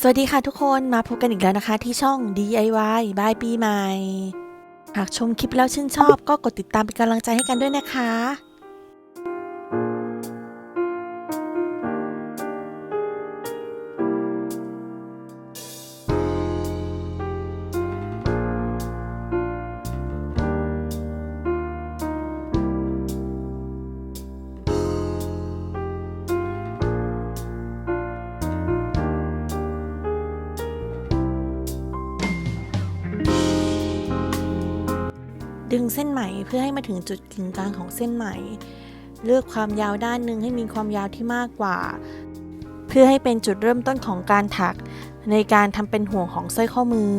สวัสดีค่ะทุกคนมาพบกันอีกแล้วนะคะ ที่ช่อง DIY บายปีใหม่ หากชมคลิปแล้วชื่นชอบก็กดติดตามเป็นกำลังใจให้กันด้วยนะคะ ดึงเส้นไหมเพื่อให้มาถึงจุดกึ่งกลางของเส้นไหม เลือกความยาวด้านหนึ่งให้มีความยาวที่มากกว่า เพื่อให้เป็นจุดเริ่มต้นของการถัก ในการทำเป็นห่วงของสร้อยข้อมือ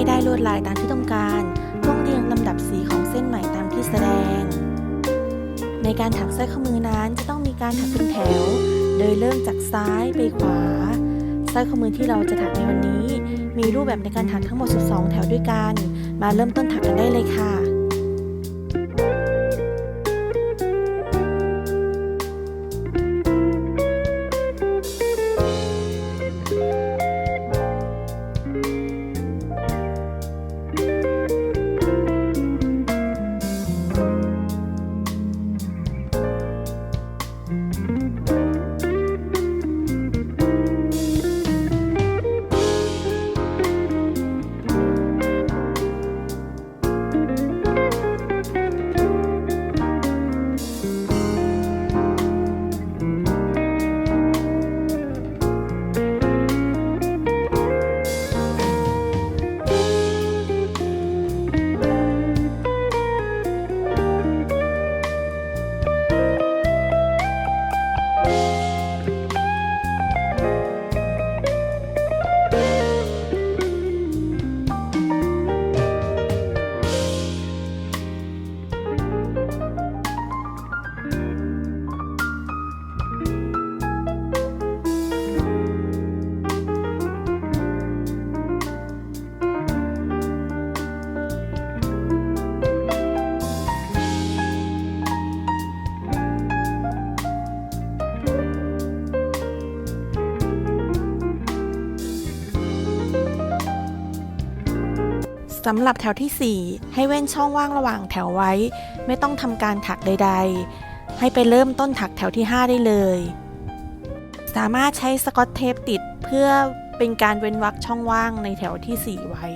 ให้ได้ลวดลายตามที่ต้องการต้องเรียงลำดับสีของเส้นไหมตามที่แสดง ในการถักสร้อยข้อมือนั้นจะต้องมีการถักเป็นแถว โดยเริ่มจากซ้ายไปขวาสร้อยข้อมือที่เราจะถักในวันนี้ มีรูปแบบในการถักทั้งหมด 12 แถวด้วยกัน มาเริ่มต้นถักกันได้เลยค่ะำหรับแถวทีสี่ 4 ให้เว้นช่องว่างระหว่างแถวไว้ ไม่ต้องทำการถักใด ๆ ให้ไปเริ่มต้นถักแถวที่ 5 ได้เลย สามารถใช้สกอตเทปติดเพื่อเป็นการเว้นวรรคช่องว่างในแถวทีสี่4 ไว้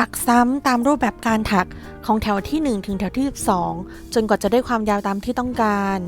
ถักซ้ำตามรูปแบบการถักของแถวที่ 1 ถึงแถวที่ 12 จนกว่าจะได้ความยาวตามที่ต้องการ